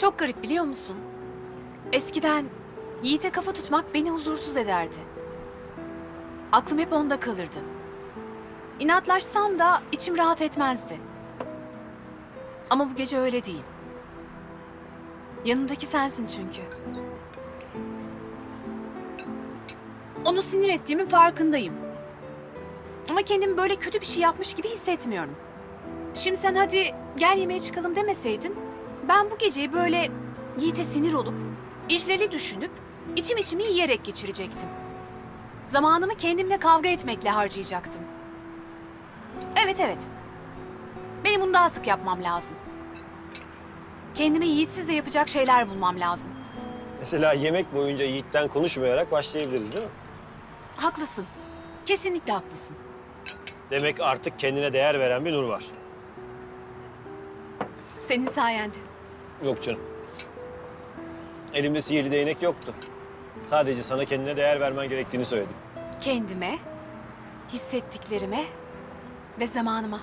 Çok garip biliyor musun? Eskiden Yiğit'e kafa tutmak beni huzursuz ederdi. Aklım hep onda kalırdı. İnatlaşsam da içim rahat etmezdi. Ama bu gece öyle değil. Yanımdaki sensin çünkü. Onu sinir ettiğimin farkındayım. Ama kendimi böyle kötü bir şey yapmış gibi hissetmiyorum. Şimdi sen hadi gel yemeğe çıkalım demeseydin, ben bu geceyi böyle Yiğit'e sinir olup, icreli düşünüp, içim içimi yiyerek geçirecektim. Zamanımı kendimle kavga etmekle harcayacaktım. Evet evet. Benim bunu daha sık yapmam lazım. Kendime Yiğitsiz de yapacak şeyler bulmam lazım. Mesela yemek boyunca Yiğit'ten konuşmayarak başlayabiliriz değil mi? Haklısın. Kesinlikle haklısın. Demek artık kendine değer veren bir Nur var. Senin sayende. Yok canım. Elimde sihirli değnek yoktu. Sadece sana kendine değer vermen gerektiğini söyledim. Kendime, hissettiklerime ve zamanıma.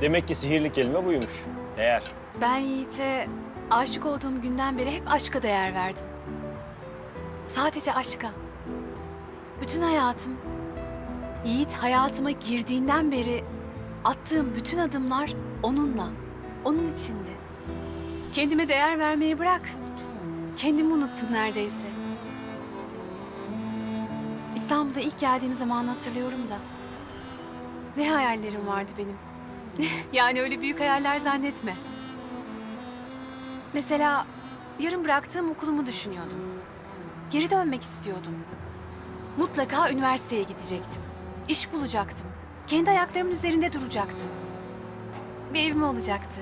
Demek ki sihirli kelime buymuş. Değer. Ben Yiğit'e aşık olduğum günden beri hep aşka değer verdim. Sadece aşka. Bütün hayatım, Yiğit hayatıma girdiğinden beri attığım bütün adımlar onunla, onun içindi. Kendime değer vermeyi bırak. Kendimi unuttum neredeyse. İstanbul'a ilk geldiğim zaman hatırlıyorum da. Ne hayallerim vardı benim. yani öyle büyük hayaller zannetme. Mesela yarım bıraktığım okulumu düşünüyordum. Geri dönmek istiyordum. Mutlaka üniversiteye gidecektim. İş bulacaktım. Kendi ayaklarımın üzerinde duracaktım. Bir evim olacaktı.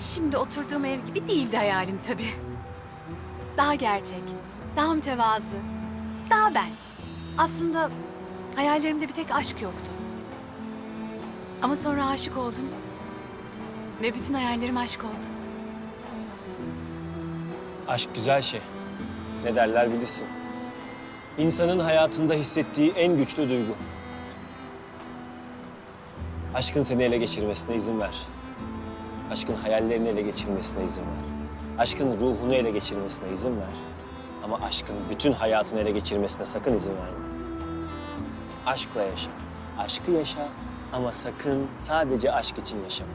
Şimdi oturduğum ev gibi değildi hayalim tabii. Daha gerçek, daha mütevazı, daha ben. Aslında hayallerimde bir tek aşk yoktu. Ama sonra aşık oldum ve bütün hayallerim aşk oldu. Aşk güzel şey. Ne derler bilirsin. İnsanın hayatında hissettiği en güçlü duygu. Aşkın seni ele geçirmesine izin ver. Aşkın hayallerini ele geçirmesine izin ver. Aşkın ruhunu ele geçirmesine izin ver. Ama aşkın bütün hayatını ele geçirmesine sakın izin verme. Aşkla yaşa. Aşkı yaşa ama sakın sadece aşk için yaşama.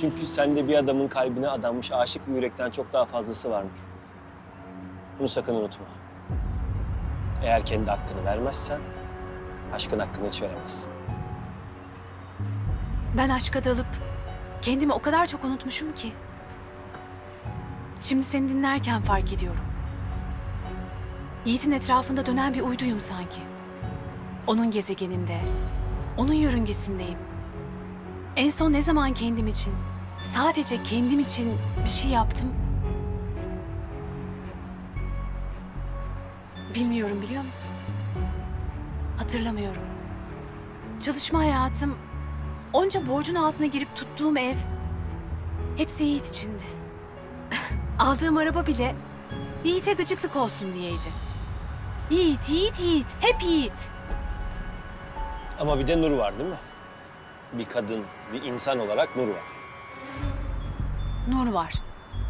Çünkü sende bir adamın kalbine adanmış aşık bir yürekten çok daha fazlası varmış. Bunu sakın unutma. Eğer kendi hakkını vermezsen, aşkın hakkını hiç veremezsin. Ben aşka dalıp kendimi o kadar çok unutmuşum ki. Şimdi seni dinlerken fark ediyorum. Yiğit'in etrafında dönen bir uyduyum sanki. Onun gezegeninde, onun yörüngesindeyim. En son ne zaman kendim için, sadece kendim için bir şey yaptım? Bilmiyorum biliyor musun? Hatırlamıyorum. Çalışma hayatım, onca borcun altına girip tuttuğum ev, hepsi Yiğit içindi. Aldığım araba bile Yiğit'e gıcıklık olsun diyeydi. Yiğit, Yiğit, Yiğit, hep Yiğit. Ama bir de Nur var değil mi? Bir kadın, bir insan olarak Nur var. Nur var.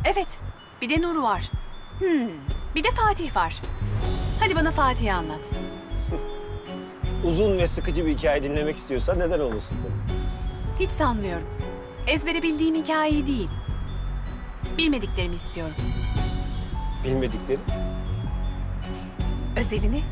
Evet, bir de Nur var. Hmm, bir de Fatih var. Hadi bana Fatih'i anlat. Uzun ve sıkıcı bir hikaye dinlemek istiyorsan neden olmasın tabii. Hiç sanmıyorum. Ezbere bildiğim hikayeyi değil. Bilmediklerimi istiyorum. Bilmedikleri. Özelini